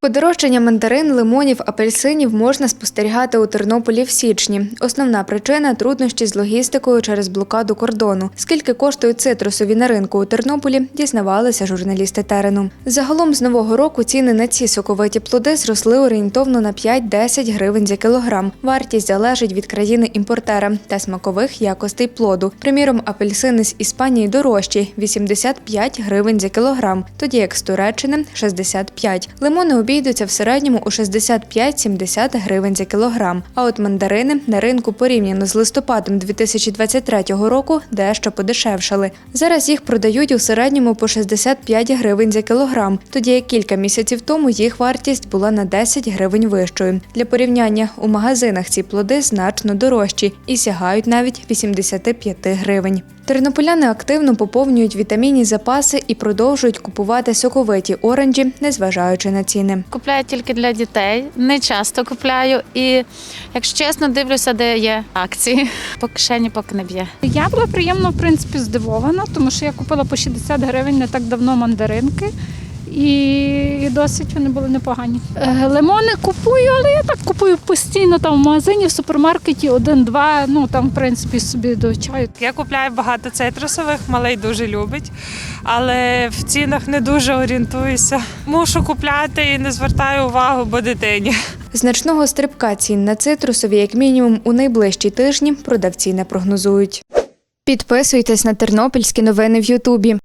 Подорожчання мандарин, лимонів, апельсинів можна спостерігати у Тернополі в січні. Основна причина труднощі з логістикою через блокаду кордону. Скільки коштують цитрусові на ринку у Тернополі, дізнавалися журналісти терену. Загалом з нового року ціни на ці соковиті плоди зросли орієнтовно на 5-10 гривень за кілограм. Вартість залежить від країни імпортера та смакових якостей плоду. Приміром, апельсини з Іспанії дорожчі 85 гривень за кілограм, тоді як з Туреччини 65. Лимони обійдуться в середньому у 65-70 гривень за кілограм. А от мандарини на ринку порівняно з листопадом 2023 року дещо подешевшали. Зараз їх продають у середньому по 65 гривень за кілограм, тоді як кілька місяців тому їх вартість була на 10 гривень вищою. Для порівняння у магазинах ці плоди значно дорожчі і сягають навіть 85 гривень. Тернополяни активно поповнюють вітамінні запаси і продовжують купувати соковиті оранжі, незважаючи на ціни. Купляю тільки для дітей, не часто купляю. І, якщо чесно, дивлюся, де є акції. По кишені поки не б'є. Я була приємно в принципі здивована, тому що я купила по 60 гривень не так давно мандаринки. І досить вони були непогані. Е, Лимони купую, але я так купую постійно там в магазині, в супермаркеті один-два. Ну там, в принципі, собі до чаю. Я купляю багато цитрусових, малий дуже любить, але в цінах не дуже орієнтуюся. Мушу купляти і не звертаю увагу, бо дитині. Значного стрибка цін на цитрусові, як мінімум, у найближчі тижні продавці не прогнозують. Підписуйтесь на тернопільські новини в Ютубі.